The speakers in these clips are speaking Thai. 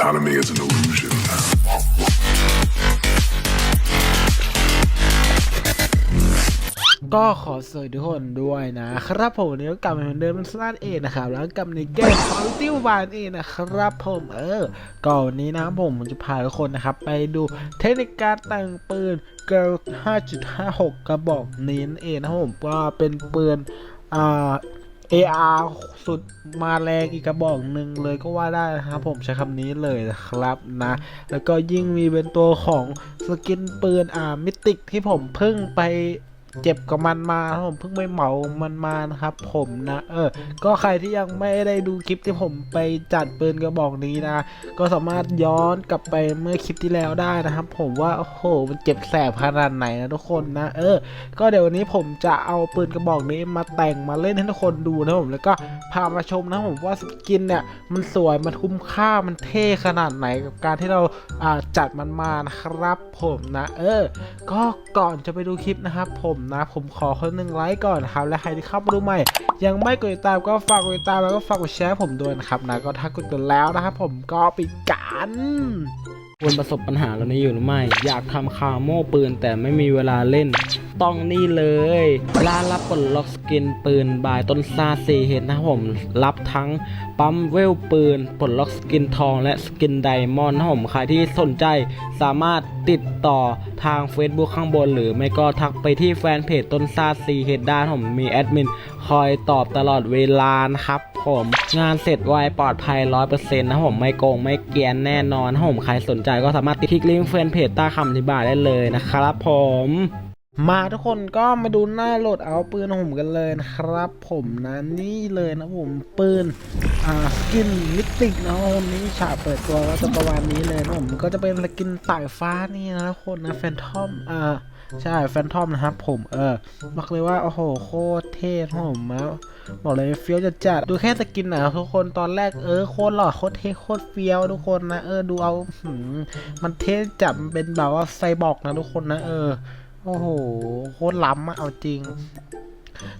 Autonomy is an illusion. ก็ขอสวัสดีทุกคนด้วยนะครับผมวันนี้ก็กลับมาเหมือนเดิมเป็นสตาร์เอนะครับแล้วกลับในเกม Quality w a n เอนะครับผมเออก่อนนี้นะครับผมผมจะพาทุกคนนะครับ ไปดูเทคนิคการแต่งปืน Girl 5.56 กระบอกนี้นเองนะครับผมก็เป็นปืนอ่า AR สุดมาแรงอีกกระบอกหนึ่งเลยก็ว่าได้นะครับผมใช้คำนี้เลยนะครับนะ แล้วก็ยิ่งมีเป็นตัวของสกินปืนอ่ามิติกที่ผมเพิ่งไป เจ็บกับมันมาผมเพิ่งไปเหมามันมานะครับ ผมนะ เออ ก็ใครที่ยังไม่ได้ดูคลิปที่ผมไปจัดปืนกระบอกนี้นะ ก็สามารถย้อนกลับไปเมื่อคลิปที่แล้วได้นะครับ ผมว่าโอ้โหมันเจ็บแสบขนาดไหนนะทุกคนนะ เออ ก็เดี๋ยววันนี้ผมจะเอาปืนกระบอกนี้มาแต่งมาเล่นให้ทุกคนดูนะผมแล้วก็พามาชมนะผมว่าสกินเนี่ยมันสวยมันคุ้มค่ามันเท่ขนาดไหนกับการที่เราอ่าจัดมันมานะครับ ผมนะ เออ ก็ก่อนจะไปดูคลิปนะครับ ผมนะ ผมขอคนหนึ่งไลค์ก่อนครับ และใครที่เข้ามาดูใหม่ ยังไม่กดติดตามก็ฝากกดติดตามแล้วก็ฝากกดแชร์ผมด้วยนะครับนะก็ถ้ากดกันแล้วนะครับผมก็ไปกัน ควรประสบปัญหาเหล่านี้อยู่หรือไม่ อยากทำคาโม่ปืนแต่ไม่มีเวลาเล่น ต้องนี่เลยร้านรับปลดล็อกสกินปืนบายต้นซาซีเฮดนะผม รับทั้งปั๊มเวลปืนปลดล็อกสกินทองและสกินไดมอนด์นะผมใครที่สนใจสามารถติดต่อทาง Facebook ข้างบน หรือไม่ก็ทักไปที่แฟนเพจต้นซาซีเฮดได้นผมมีแอดมินคอยตอบตลอดเวลานะครับ ผมงานเสร็จไวปลอดภัย 100%นะครับผมไม่โกงไม่เกียนแน่นอนนะผมใครสนใจก็สามารถติดคลิกลิงก์แฟนเพจใต้คำอธิบายได้เลยนะครับผมมาทุกคนก็มาดูหน้าโหลดเอาปืนของผมกันเลยนะครับ ผมนะนี่เลยนะผมปืนอ่าสกินมิติกนะผมนี่ฉากเปิดตัวก็จะประมาณนี้เลยนะผมก็จะเป็นสกินสายฟ้านี่นะทุกคนนะแฟนทอมอ่า ใช่แฟนทอมนะครับผมเออบอกเลยว่า โอ้โห โคตรเท่ผมนะบอกเลยเฟี้ยวจะจัดดูแค่สกินนะทุกคนตอนแรกเออโคตรหล่อโคตรเท่โคตรเฟี้ยวทุกคนนะเออดูเอาหืมันเท่จับเป็นแบบว่าไซบอร์กนะทุกคนนะเออโอ้โหโคตรล้ำอะเอาจริง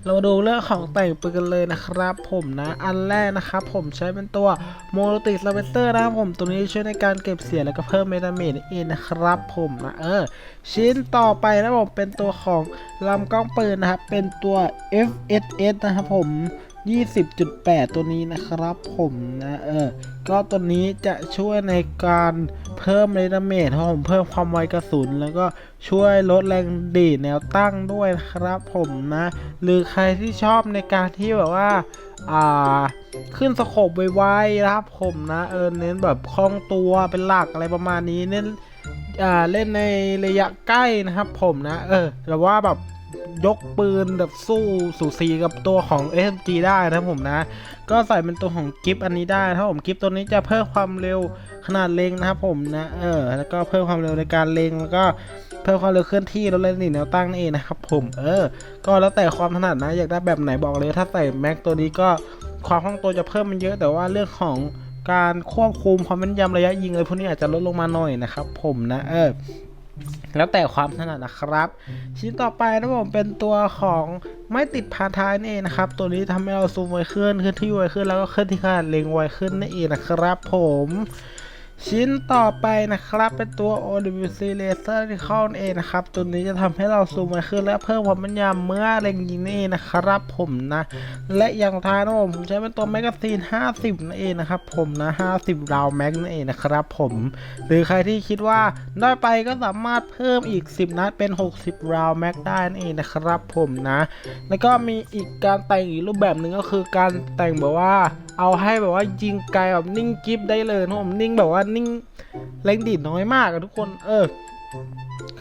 เรามาดูเรื่องของแต่งปืนกันเลยนะครับ ผมนะ อันแรกนะครับผมใช้เป็นตัวโมโลติสลาเวนเตอร์นะครับผมตัวนี้ช่วยในการเก็บเสียงแล้วก็เพิ่มเมตาเมจนั่นเองนะครับผมนะเออ ชิ้นต่อไปนะผมเป็นตัวของลำกล้องปืนนะครับเป็นตัว FSS นะครับผม 20.8 ตัวนี้นะครับผมนะเออ ก็ตัวนี้จะช่วยในการเพิ่มเรดาเมจครับผมเพิ่มความไวกระสุน แล้วก็ช่วยลดแรงดีดแนวตั้งด้วยนะครับผมนะ หรือใครที่ชอบในการที่แบบว่า อ่า ขึ้นสโคบไวๆนะครับผมนะ เออเน้นแบบคล่องตัวเป็นหลักอะไรประมาณนี้เน้นอ่าเล่นในระยะใกล้นะครับผมนะ เออแต่ว่าแบบ ยกปืนแบบสู้สูสีกับตัวของ SMG ได้นะผมนะ ก็ใส่เป็นตัวของกิฟอันนี้ได้นะครับผมกิฟตัวนี้จะเพิ่มความเร็วขนาดเล็งนะครับผมนะเออแล้วก็เพิ่มความเร็วในการเล็งแล้วก็เพิ่มความเร็วเคลื่อนที่แล้วเล่นหนีแนวตั้งนั่นเองนะครับผมเออ ก็แล้วแต่ความถนัดนะอยากได้แบบไหนบอกเลย ถ้าใส่แม็กตัวนี้ก็ความคล่องตัวจะเพิ่มมันเยอะแต่ว่าเรื่องของการควบคุมความแม่นยำระยะยิงอะไรพวกนี้อาจจะลดลงมาหน่อยนะครับผมนะเออ แล้วแต่ความถนัดนะครับ ชิ้นต่อไปนะผมเป็นตัวของไม่ติดพาท้ายนั่นเองนะครับ ตัวนี้ทำให้เราซูมไวขึ้นขึ้นที่ไวขึ้นแล้วก็ขึ้นที่ขนาดเล็งไวขึ้นนั่นเองนะครับ ผม ชิ้นต่อไปนะครับ เป็นตัว OWC Laser ที่เข้านั่นเองนะครับ ตัวนี้จะทำให้เราซูมไวขึ้นและเพิ่มความแม่นยำเมื่อเล็งยิงนี่นะครับผมนะ และอย่างท้ายนะผมผมใช้เป็นตัวแมกกาซีน 50นั่นเองนะครับผมนะ 50ราวแม็กนั่นเองนะครับผม หรือใครที่คิดว่าน้อยไปก็สามารถเพิ่มอีก 10 นัดเป็น 60ราวแม็กได้นั่นเองนะครับผมนะ แล้วก็มีอีกการแต่งอีกรูปแบบหนึ่งก็คือการแต่งแบบว่าเอาให้แบบว่ายิงไกลแบบนิ่งกิฟได้เลยนะผมนิ่งแบบว่านิ่งแรงดีดน้อยมากอะทุกคน เออ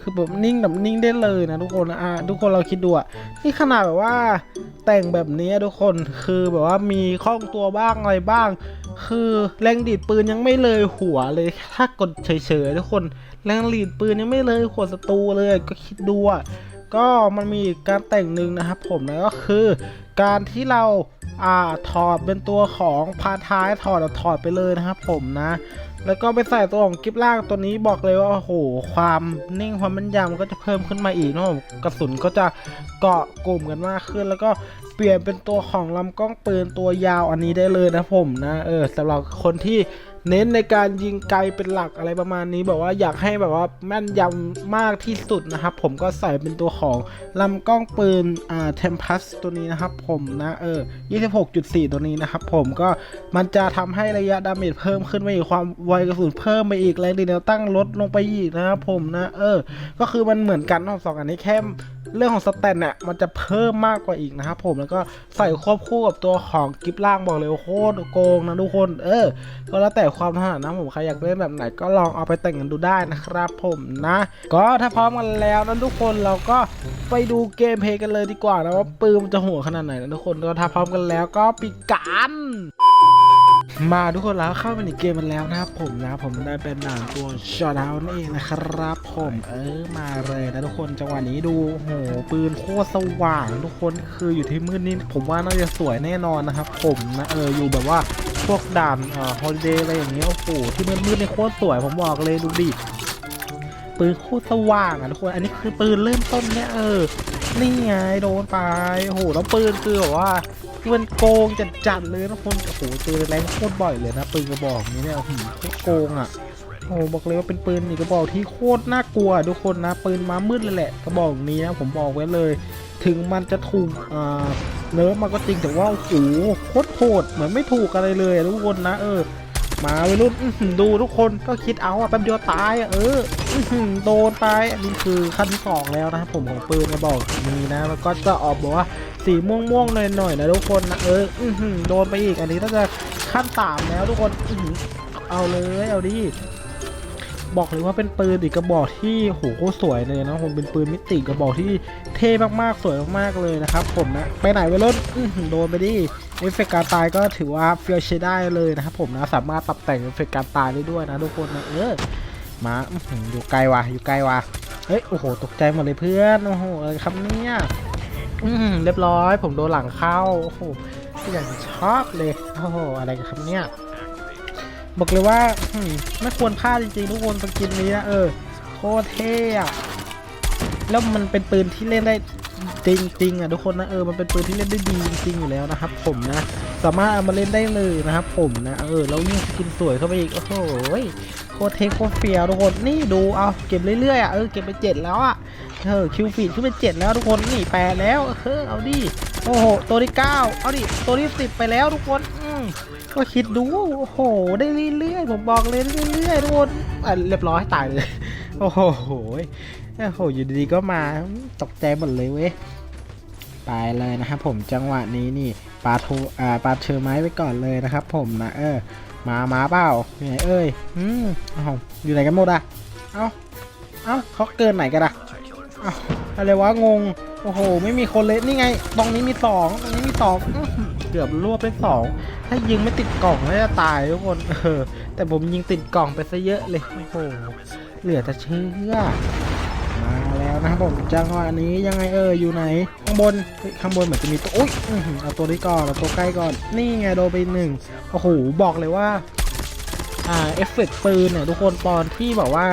คือแบบนิ่งแบบนิ่งได้เลยนะทุกคนอะทุกคนเราคิดดูอะนี่ขนาดแบบว่าแต่งแบบนี้ทุกคนคือแบบว่ามีคล่องตัวบ้างอะไรบ้าง คือแรงดีดปืนยังไม่เลยหัวเลยถ้ากดเฉยๆทุกคนแรงดีดปืนยังไม่เลยหัวศัตรูเลยก็คิดดูอะก็มันมีกการแต่งหนึ่งนะครับผมนะก็คือการที่เราอ่าถอดเป็นตัวของพาท้ายถอดถอดไปเลยนะครับผมนะ แล้วก็ไปใส่ตัวของกิฟล่างตัวนี้บอกเลยว่าโอ้โหความนิ่งความม่นยำก็จะเพิ่มขึ้นมาอีกนะครับกระสุนก็จะเกาะกลุ่มกันมากขึ้น แล้วก็เปลี่ยนเป็นตัวของลำกล้องปืนตัวยาวอันนี้ได้เลยนะผมนะเออสำหรับคนที่ เน้นในการยิงไกลเป็นหลักอะไรประมาณนี้แบบว่าอยากให้แบบว่าแม่นยำมากที่สุดนะครับ ผมก็ใส่เป็นตัวของลำกล้องปืนอ่าเทมพัสตัวนี้นะครับ ผมนะเออ 26.4 ตัวนี้นะครับ ผมก็มันจะทำให้ระยะดาเมจเพิ่มขึ้นไปอีกความไวกระสุนเพิ่มไปอีกแรงดีแนวตั้งลดลงไปอีกนะครับผมนะ เออ ก็คือมันเหมือนกันทั้งสองอันนี้แค่ เรื่องของสแตนเนี่ยมันจะเพิ่มมากกว่าอีกนะครับผมแล้วก็ใส่ควบคู่กับตัวของกิฟล่างบอกเลยโคตรโกงนะทุกคน เออ ก็แล้วแต่ความถนัดนะผมใครอยากเล่นแบบไหนก็ลองเอาไปแต่งกันดูได้นะครับผมนะ ก็ถ้าพร้อมกันแล้วนะทุกคนเราก็ไปดูเกมเพลย์กันเลยดีกว่านะว่าปืนมันจะโหัวขนาดไหนนะทุกคนก็ถ้าพร้อมกันแล้วก็ปิดกัน มาทุกคนแล้วเข้ามาในเกมมันแล้วนะครับผมนะผมได้เป็นด่านตัวช็อตเอานั่นเองนะครับ ผมเออมาเลยนะทุกคนจังหวะนี้ดูโหปืนโคตรสว่าง ทุกคนคืออยู่ที่มืดนี่ผมว่าน่าจะสวยแน่นอนนะครับ ผมนะเอออยู่แบบว่าพวกด่านเอ่อฮอลิเดย์อะไรอย่างเงี้ยโอ้โหที่มืดมืดๆนี่โคตรสวยผมบอกเลยดูดิปืนโคตรสว่างอะทุกคนอันนี้คือปืนเริ่มต้นเนี่ยเออนี่ไงโดนไปโอ้โหแล้วปืนคือแบบว่า คือมันโกงจัดๆเลยนะคนโอ้โหเจอแรงโคตรบ่อยเลยนะปืนกระบอกนี้เนี่ยหืมโคตรโกงอะโอ้บอกเลยว่าเป็นปืนอีกกระบอกที่โคตรน่ากลัวทุกคนนะปืนม้ามืดเลยแหละกระบอกนี้นะผมบอกไว้เลย ถึงมันจะถูกอ่าเนิร์ฟมาก็จริงแต่ว่าโอ้โหโคตรโหดเหมือนไม่ถูกอะไรเลยทุกคนนะเออมาวัยรุ่นดูทุกคนก็คิดเอาอะแป๊บเดียวตายเออโดนไปอันนี้คือขั้นที่สองแล้วนะครับผมของปืนกระบอกนี้นะแล้วก็จะออกบอกว่า สีม่วงม่วงๆหน่อยหน่อยๆนะทุกคนนะเอออืโดนไปอีกอันนี้น่าจะขั้นสามแล้วทุกคนอืเอาเลยเอาดิบอกเลยว่าเป็นปืนอีกกระบอกที่โหโคตรสวยเลยนะผมเป็นปืนมิติกระบอกที่เท่มากๆสวยมากๆเลยนะครับ ผมนะไปไหนไปรถโดนไปดิเอฟเฟกต์การตายก็ถือว่าเฟียใช้ได้เลยนะครับผมนะสามารถปรับแต่งเอฟเฟกต์การตายได้ด้วยนะทุกคนนะเออมาอื้อหืออยู่ไกลว่ะอยู่ไกลว่ะเฮ้ยโอ้โหตกใจหมดเลยเพื่อนโอ้โหอะไรครับเนี่ย อืมเรียบร้อย ผมโดนหลังเข้า โอ้โหอย่างชอบเลย โอ้โห อะไรกันครับเนี่ย บอกเลยว่าไม่ควรพลาดจริงๆ ทุกคนสกินนี้นะเออ โคตรเท่อะแล้วมันเป็นปืนที่เล่นได้จริงๆอะทุกคนนะเออ มันเป็นปืนที่เล่นได้ดีจริงๆอยู่แล้วนะครับผมนะ สามารถเอามาเล่นได้เลยนะครับผมนะเออแล้วยิ่งกินสวยเข้าไปอีกโอ้โหโคตรเท่โคตรเฟียวทุกคนนี่ดูเอาเก็บเรื่อยๆอะเออเก็บไปเจ็ดแล้วอะเออคิวฟีดขึ้นเป็นเจ็ดแล้วทุกคนนี่แปดแล้วเออเอาดิโอ้โหตัวที่เก้าเอาดิตัวที่สิบไปแล้วทุกคนอืมก็คิดดูโอ้โหได้เรื่อยๆผมบอกเลยได้เรื่อยๆทุกคนอะเรียบร้อยตายเลยโอ้โหโอ้โหอยู่ดีๆก็มาตกใจหมดเลยเว้ย ไปเลยนะครับผมจังหวะนี้นี่ปาทูอ่าปาเชอไม้ไว้ก่อนเลยนะครับ ผมนะเออมามาเปล่าอยู่ไหนเอ้ยอืมเอ้าอยู่ไหนกันหมดอะเอ้าเอ้าเขาเกินไหนกันอะอ้าอะไรวะงงโอ้โห ไม่มีคนเลยนี่ไง ตรงนี้มีสองตรงนี้มีสองเกือบรวบไปสองถ้ายิงไม่ติดกล่องน่าจะตายทุกคนเออแต่ผมยิงติดกล่องไปซะเยอะเลยโอ้โหเหลือจะเชื่อ นะครับผมจังหวะนี้ยังไงเอออยู่ไหน ข้างบนเฮ้ยข้างบนเหมือนจะมีตัวอุ้ยอื้อเอาตัวนี้ก่อนเอาตัวใกล้ก่อน นี่ไงโดนไปหนึ่งโอ้โหบอกเลยว่าอ่าเอฟเฟกต์ปืนเนี่ยทุกคนตอนที่แบบว่า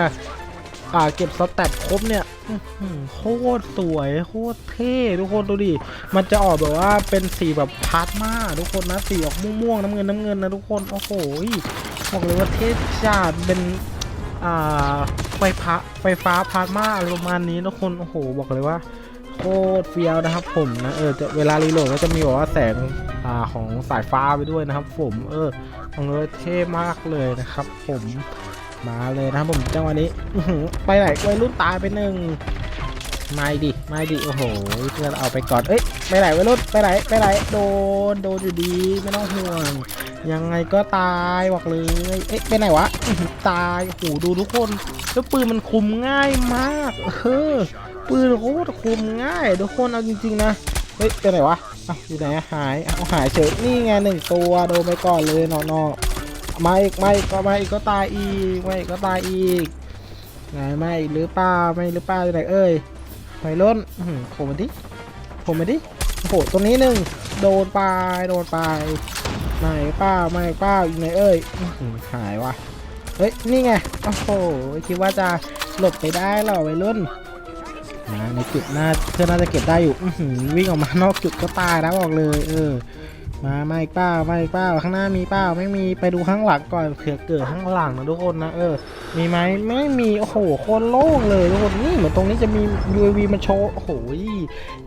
อ่าเก็บสแตทครบเนี่ยโคตรสวยโคตรเท่ทุกคนดูดิ มันจะออกแบบว่าเป็นสีแบบพาร์ทมาทุกคนนะสีออกม่วงๆน้ำเงินน้ำเงินนะทุกคน โอ้โหบอกเลยว่าเท่จัดเป็นอ่า ไฟพระไฟฟ้าพาร์มาอะไรประมาณนี้ทุกคนโอ้โหบอกเลยว่าโคตรเฟี้ยวนะครับผมนะเออจะเวลารีโหลดก็จะมีแบบว่าแสงอ่าของสายฟ้าไปด้วยนะครับ ผมเออเออเลยว่าเท่มากเลยนะครับ ผมมาเลยนะครับผมจังหวะนี้ไปไหนวัยรุ่นตายไปหนึ่ง ไม่ดิไม่ดิโอ้โหเพื่อนเอาไปก่อนเอ้ยไปไหนวัยรุ่นไปไหนไปไหนโดนโดนอยู่ดีไม่ต้องห่วงยังไงก็ตายบอกเลยเอ๊ะไปไหนวะตายโอ้โหดูทุกคนแล้วปืนมันคุมง่ายมากเออปืนโคตรคุมง่ายทุกคนเอาจริงๆนะเฮ้ยไปไหนวะอ้าวอยู่ไหนหายเอาหายเฉยนี่ไงหนึ่งตัวโดนไปก่อนเลยนาะเนาะมาอีกมาอีกก็มาอีกก็ตายอีกมาอีกก็ตายอีกไหนไม่หรือปล่าไม่หรือปล่าอยู่ไหนเอ้ย ไปล้นโผล่มาดิโผล่มาดิโอ้โหตรงนี้หนึ่งโดนไปโดนไปไหนป้าไม่ป้าอยู่ไหนเอ้ยหายวะเฮ้ยนี่ไงโอ้โหคิดว่าจะหลบไปได้หรอวัยรุ่นนะในจุดหน้าเพื่อนน่าจะเก็บได้อยู่วิ่งออกมานอกจุดก็ตายนะบอกเลย เออ มาไม่เป้าไม่เป้าข้างหน้ามีเป้าไม่มีไปดูข้างหลังก่อนเผื่อเกิดข้างหลังนะทุกคนนะเออ มีไหมไม่มีโอ้โหโคนโล่งเลยทุกคนนี่เหมือนตรงนี้จะมี UAV มาโชว์โอ้โห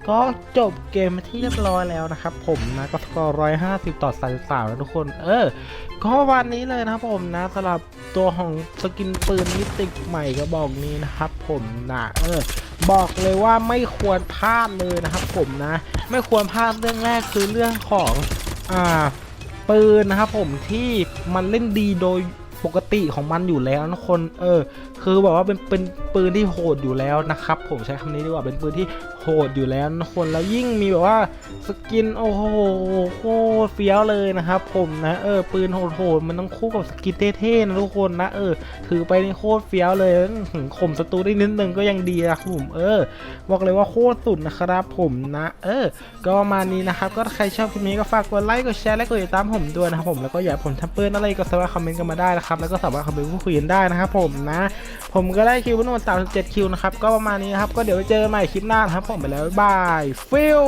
ก็จบเกมที่เรียบร้อยแล้วนะครับ ผมนะก็สกอร์ร้อยห้าสิบต่อสามสามนะทุกคน เออก็วันนี้เลยนะครับผมนะสำหรับตัวของสกินปืนมิติกใหม่ก็บอกนี้นะครับ ผมนะเออ บอกเลยว่าไม่ควรพลาดเลยนะครับผมนะ ไม่ควรพลาดเรื่องแรกคือเรื่องของอ่าปืนนะครับผมที่มันเล่นดีโดยปกติของมันอยู่แล้วนะคนเออ คือแบบว่าเป็นเป็นปืนที่โหดอยู่แล้วนะครับ ผมใช้คำนี้ดีกว่าเป็นปืนที่โหดอยู่แล้วคนแล้วยิ่งมีแบบว่าสกินโอ้โหโคตรเฟี้ยวเลยนะครับ ผมนะเออปืนโหดๆมันต้องคู่กับสกินเท่ๆนะทุกคนนะเออ ถือไปนี่โคตรเฟี้ยวเลยอื้อหือข่มศัตรูได้นิดนึงก็ยังดีนะผมเออบอกเลยว่าโคตรสุดนะครับ ผมนะ เออ ก็ประมาณนี้นะครับ ก็ใครชอบคลิปนี้ก็ฝากกดไลค์กดแชร์และกดติดตามผมด้วยนะครับผมแล้วก็อยากผมทำปืนอะไรก็สามารถคอมเมนต์กันมาได้นะครับแล้วก็สามารถคอมเมนต์พูดคุยกันได้นะครับผมนะผมก็ได้คิวทั้งหมด37คิวนะครับ ก็ประมาณนี้นะครับ ก็เดี๋ยวไปเจอกันใหม่คลิปหน้านะครับผมไปแล้วบายฟิล